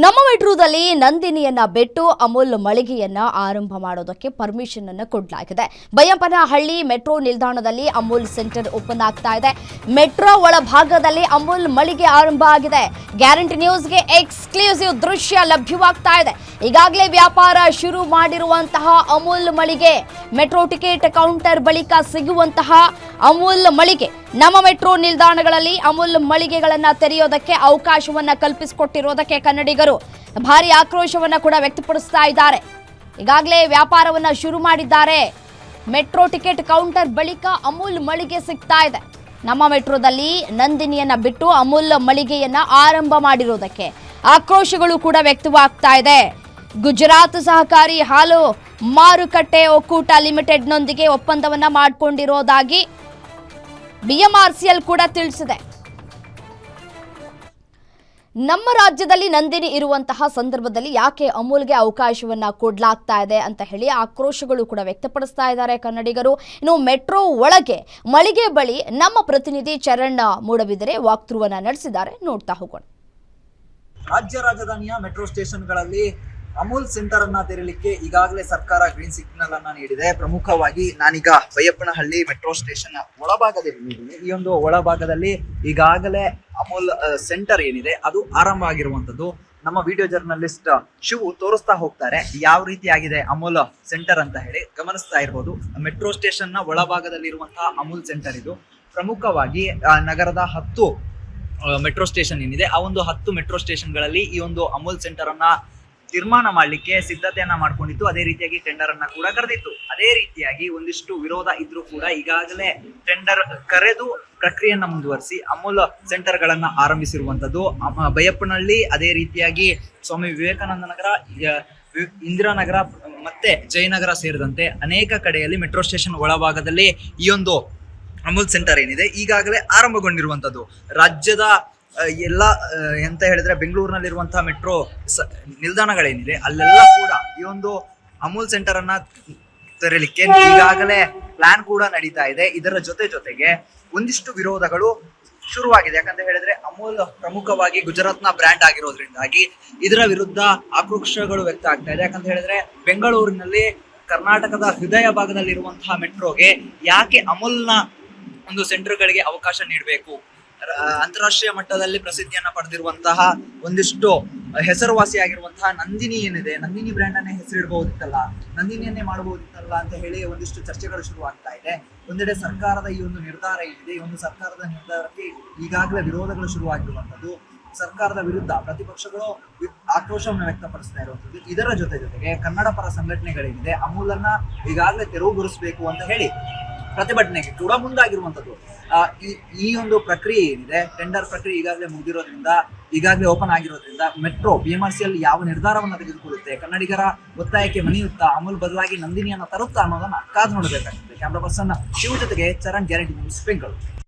ನಮ್ಮ ಮೆಟ್ರೋದಲ್ಲಿ ನಂದಿನಿಯನ್ನ ಬಿಟ್ಟು ಅಮೂಲ್ ಮಳಿಗೆಯನ್ನ ಆರಂಭ ಮಾಡೋದಕ್ಕೆ ಪರ್ಮಿಷನ್ ಅನ್ನು ಕೊಡಲಾಗಿದೆ. ಬೈಯಪ್ಪನಹಳ್ಳಿ ಮೆಟ್ರೋ ನಿಲ್ದಾಣದಲ್ಲಿ ಅಮೂಲ್ ಸೆಂಟರ್ ಓಪನ್ ಆಗ್ತಾ ಇದೆ. ಮೆಟ್ರೋ ಒಳಭಾಗದಲ್ಲಿ ಅಮೂಲ್ ಮಳಿಗೆ ಆರಂಭ ಆಗಿದೆ. ಗ್ಯಾರಂಟಿ ನ್ಯೂಸ್ಗೆ ಎಕ್ಸ್ಕ್ಲೂಸಿವ್ ದೃಶ್ಯ ಲಭ್ಯವಾಗ್ತಾ ಇದೆ. ಈಗಾಗಲೇ ವ್ಯಾಪಾರ ಶುರು ಮಾಡಿರುವಂತಹ ಅಮೂಲ್ ಮಳಿಗೆ, ಮೆಟ್ರೋ ಟಿಕೆಟ್ ಕೌಂಟರ್ ಬಳಿಕ ಸಿಗುವಂತಹ ಅಮೂಲ್ ಮಳಿಗೆ. ನಮ್ಮ ಮೆಟ್ರೋ ನಿಲ್ದಾಣಗಳಲ್ಲಿ ಅಮೂಲ್ ಮಳಿಗೆಗಳನ್ನ ತೆರೆಯೋದಕ್ಕೆ ಅವಕಾಶವನ್ನ ಕಲ್ಪಿಸಿಕೊಟ್ಟಿರೋದಕ್ಕೆ ಕನ್ನಡಿಗರು ಭಾರಿ ಆಕ್ರೋಶವನ್ನ ಕೂಡ ವ್ಯಕ್ತಪಡಿಸ್ತಾ ಇದ್ದಾರೆ. ಈಗಾಗಲೇ ವ್ಯಾಪಾರವನ್ನ ಶುರು ಮಾಡಿದ್ದಾರೆ. ಮೆಟ್ರೋ ಟಿಕೆಟ್ ಕೌಂಟರ್ ಬಳಿಕ ಅಮೂಲ್ ಮಳಿಗೆ ಸಿಗ್ತಾ ಇದೆ. ನಮ್ಮ ಮೆಟ್ರೋದಲ್ಲಿ ನಂದಿನಿಯನ್ನ ಬಿಟ್ಟು ಅಮೂಲ್ ಮಳಿಗೆಯನ್ನ ಆರಂಭ ಮಾಡಿರೋದಕ್ಕೆ ಆಕ್ರೋಶಗಳು ಕೂಡ ವ್ಯಕ್ತವಾಗ್ತಾ ಇದೆ. ಗುಜರಾತ್ ಸಹಕಾರಿ ಹಾಲು ಮಾರುಕಟ್ಟೆ ಒಕ್ಕೂಟ ಲಿಮಿಟೆಡ್ನೊಂದಿಗೆ ಒಪ್ಪಂದವನ್ನ ಮಾಡಿಕೊಂಡಿರೋದಾಗಿ ಬಿಎಂಆರ್ಸಿಎಲ್ ಕೂಡ ತಿಳಿಸಿದೆ. ನಮ್ಮ ರಾಜ್ಯದಲ್ಲಿ ನಂದಿನಿ ಇರುವಂತಹ ಸಂದರ್ಭದಲ್ಲಿ ಯಾಕೆ ಅಮೂಲ್ಗೆ ಅವಕಾಶವನ್ನ ಕೊಡ್ಲಾಗ್ತಾ ಇದೆ ಅಂತ ಹೇಳಿ ಆಕ್ರೋಶಗಳು ಕೂಡ ವ್ಯಕ್ತಪಡಿಸ್ತಾ ಇದ್ದಾರೆ ಕನ್ನಡಿಗರು. ಇನ್ನು ಮೆಟ್ರೋ ಒಳಗೆ ಮಳಿಗೆ ಬಳಿ ನಮ್ಮ ಪ್ರತಿನಿಧಿ ಚರಣ್ ಮೂಡಬಿದರೆ ವಾಕ್ಥ್ರೂವನ್ನ ನಡೆಸಿದ್ದಾರೆ. ನೋಡ್ತಾ ಹೋಗೋಣ. ರಾಜ್ಯ ರಾಜಧಾನಿಯ ಮೆಟ್ರೋ ಸ್ಟೇಷನ್ಗಳಲ್ಲಿ ಅಮೂಲ್ ಸೆಂಟರ್ ಅನ್ನ ತೆರಲಿಕ್ಕೆ ಈಗಾಗಲೇ ಸರ್ಕಾರ ಗ್ರೀನ್ ಸಿಗ್ನಲ್ ಅನ್ನ ನೀಡಿದೆ. ಪ್ರಮುಖವಾಗಿ ನಾನೀಗ ಬೈಯಪ್ಪನಹಳ್ಳಿ ಮೆಟ್ರೋ ಸ್ಟೇಷನ್ ಒಳಭಾಗದಲ್ಲಿ ಈ ಒಂದು ಒಳಭಾಗದಲ್ಲಿ ಈಗಾಗಲೇ ಅಮೂಲ್ ಸೆಂಟರ್ ಏನಿದೆ, ಅದು ಆರಂಭ ಆಗಿರುವಂತದ್ದು ನಮ್ಮ ವಿಡಿಯೋ ಜರ್ನಲಿಸ್ಟ್ ಶಿವು ತೋರಿಸ್ತಾ ಹೋಗ್ತಾರೆ, ಯಾವ ರೀತಿ ಆಗಿದೆ ಅಮೂಲ್ ಸೆಂಟರ್ ಅಂತ ಹೇಳಿ. ಗಮನಿಸ್ತಾ ಇರ್ಬೋದು ಮೆಟ್ರೋ ಸ್ಟೇಷನ್ನ ಒಳಭಾಗದಲ್ಲಿರುವಂತಹ ಅಮೂಲ್ ಸೆಂಟರ್ ಇದು. ಪ್ರಮುಖವಾಗಿ ನಗರದ ಹತ್ತು ಮೆಟ್ರೋ ಸ್ಟೇಷನ್ ಏನಿದೆ, ಆ ಒಂದು ಹತ್ತು ಮೆಟ್ರೋ ಸ್ಟೇಷನ್ಗಳಲ್ಲಿ ಈ ಒಂದು ಅಮೂಲ್ ಸೆಂಟರ್ ಅನ್ನ ನಿರ್ಮಾಣ ಮಾಡಲಿಕ್ಕೆ ಸಿದ್ಧತೆಯನ್ನ ಮಾಡ್ಕೊಂಡಿತ್ತು ಅದೇ ರೀತಿಯಾಗಿ ಟೆಂಡರ್ ಅನ್ನ ಕೂಡ ಕರೆದಿತ್ತು. ಅದೇ ರೀತಿಯಾಗಿ ಒಂದಿಷ್ಟು ವಿರೋಧ ಇದ್ರೂ ಕೂಡ ಈಗಾಗಲೇ ಟೆಂಡರ್ ಕರೆದು ಪ್ರಕ್ರಿಯೆಯನ್ನ ಮುಂದುವರಿಸಿ, ಅಮೂಲ್ ಸೆಂಟರ್ ಗಳನ್ನ ಆರಂಭಿಸಿರುವಂತದ್ದು ಬೈಯಪ್ಪನಹಳ್ಳಿ, ಅದೇ ರೀತಿಯಾಗಿ ಸ್ವಾಮಿ ವಿವೇಕಾನಂದ ನಗರ ಇಂದಿರಾನಗರ ಮತ್ತೆ ಜಯನಗರ ಸೇರಿದಂತೆ ಅನೇಕ ಕಡೆಯಲ್ಲಿ ಮೆಟ್ರೋ ಸ್ಟೇಷನ್ ಒಳಭಾಗದಲ್ಲಿ ಈ ಒಂದು ಅಮೂಲ್ ಸೆಂಟರ್ ಏನಿದೆ, ಈಗಾಗಲೇ ಆರಂಭಗೊಂಡಿರುವಂತದ್ದು ರಾಜ್ಯದ ಎಲ್ಲ ಎಂತ ಹೇಳಿದ್ರೆ ಬೆಂಗಳೂರಿನಲ್ಲಿರುವಂತಹ ಮೆಟ್ರೋ ನಿಲ್ದಾಣಗಳೇನಿದೆ, ಅಲ್ಲೆಲ್ಲ ಕೂಡ ಈ ಒಂದು ಅಮೂಲ್ ಸೆಂಟರ್ ಅನ್ನ ತೆರಲಿಕ್ಕೆ ಈಗಾಗಲೇ ಪ್ಲಾನ್ ಕೂಡ ನಡೀತಾ ಇದೆ. ಇದರ ಜೊತೆ ಜೊತೆಗೆ ಒಂದಿಷ್ಟು ವಿರೋಧಗಳು ಶುರುವಾಗಿದೆ. ಯಾಕಂತ ಹೇಳಿದ್ರೆ ಅಮೂಲ್ ಪ್ರಮುಖವಾಗಿ ಗುಜರಾತ್ನ ಬ್ರ್ಯಾಂಡ್ ಆಗಿರೋದ್ರಿಂದಾಗಿ ಇದರ ವಿರುದ್ಧ ಆಕ್ರೋಶಗಳು ವ್ಯಕ್ತ ಆಗ್ತಾ ಇದೆ. ಯಾಕಂತ ಹೇಳಿದ್ರೆ ಬೆಂಗಳೂರಿನಲ್ಲಿ ಕರ್ನಾಟಕದ ಹೃದಯ ಭಾಗದಲ್ಲಿರುವಂತಹ ಮೆಟ್ರೋಗೆ ಯಾಕೆ ಅಮೂಲ್ನ ಒಂದು ಸೆಂಟರ್ಗಳಿಗೆ ಅವಕಾಶ ನೀಡಬೇಕು? ಅಂತಾರಾಷ್ಟ್ರೀಯ ಮಟ್ಟದಲ್ಲಿ ಪ್ರಸಿದ್ಧಿಯನ್ನ ಪಡೆದಿರುವಂತಹ ಒಂದಿಷ್ಟು ಹೆಸರುವಾಸಿಯಾಗಿರುವಂತಹ ನಂದಿನಿ ಏನಿದೆ, ನಂದಿನಿ ಬ್ರ್ಯಾಂಡ್ ಅನ್ನೇ ಹೆಸರಿಡಬಹುದಿತ್ತಲ್ಲ ನಂದಿನಿಯನ್ನೇ ಮಾಡಬಹುದಿತ್ತಲ್ಲ ಅಂತ ಹೇಳಿ ಒಂದಿಷ್ಟು ಚರ್ಚೆಗಳು ಶುರುವಾಗ್ತಾ ಇದೆ. ಒಂದೆಡೆ ಸರ್ಕಾರದ ಈ ಒಂದು ನಿರ್ಧಾರ ಏನಿದೆ ಈ ಒಂದು ಸರ್ಕಾರದ ನಿರ್ಧಾರಕ್ಕೆ ಈಗಾಗಲೇ ವಿರೋಧಗಳು ಶುರುವಾಗಿರುವಂತದ್ದು ಸರ್ಕಾರದ ವಿರುದ್ಧ ಪ್ರತಿಪಕ್ಷಗಳು ಆಕ್ರೋಶವನ್ನು ವ್ಯಕ್ತಪಡಿಸ್ತಾ ಇರುವಂತದ್ದು ಇದರ ಜೊತೆ ಜೊತೆಗೆ ಕನ್ನಡ ಪರ ಸಂಘಟನೆಗಳೇನಿದೆ, ಅಮೂಲನ್ನ ಈಗಾಗಲೇ ತೆರವುಗೊಳಿಸಬೇಕು ಅಂತ ಹೇಳಿ ಪ್ರತಿಭಟನೆಗೆ ಕೂಡ ಮುಂದಾಗಿರುವಂತದ್ದು ಈ ಒಂದು ಪ್ರಕ್ರಿಯೆ ಏನಿದೆ ಟೆಂಡರ್ ಪ್ರಕ್ರಿಯೆ ಈಗಾಗಲೇ ಮುಗಿದಿರೋದ್ರಿಂದ, ಈಗಾಗಲೇ ಓಪನ್ ಆಗಿರೋದ್ರಿಂದ ಮೆಟ್ರೋ ಬಿಎಂಆರ್ಸಿಯಲ್ಲಿ ಯಾವ ನಿರ್ಧಾರವನ್ನು ತೆಗೆದುಕೊಳ್ಳುತ್ತೆ, ಕನ್ನಡಿಗರ ಒತ್ತಾಯಕ್ಕೆ ಮಣಿಯುತ್ತಾ, ಅಮೂಲ್ ಬದಲಾಗಿ ನಂದಿನಿಯನ್ನು ತರುತ್ತಾ ಅನ್ನೋದನ್ನ ಕಾದು ನೋಡಬೇಕಾಗುತ್ತೆ ಕ್ಯಾಮ್ರಾ ಪರ್ಸನ್ ಶಿವ ಜೊತೆಗೆ ಚರಣ್ ಗ್ಯಾರಂಟಿ ಬೆಂಗಳೂರು.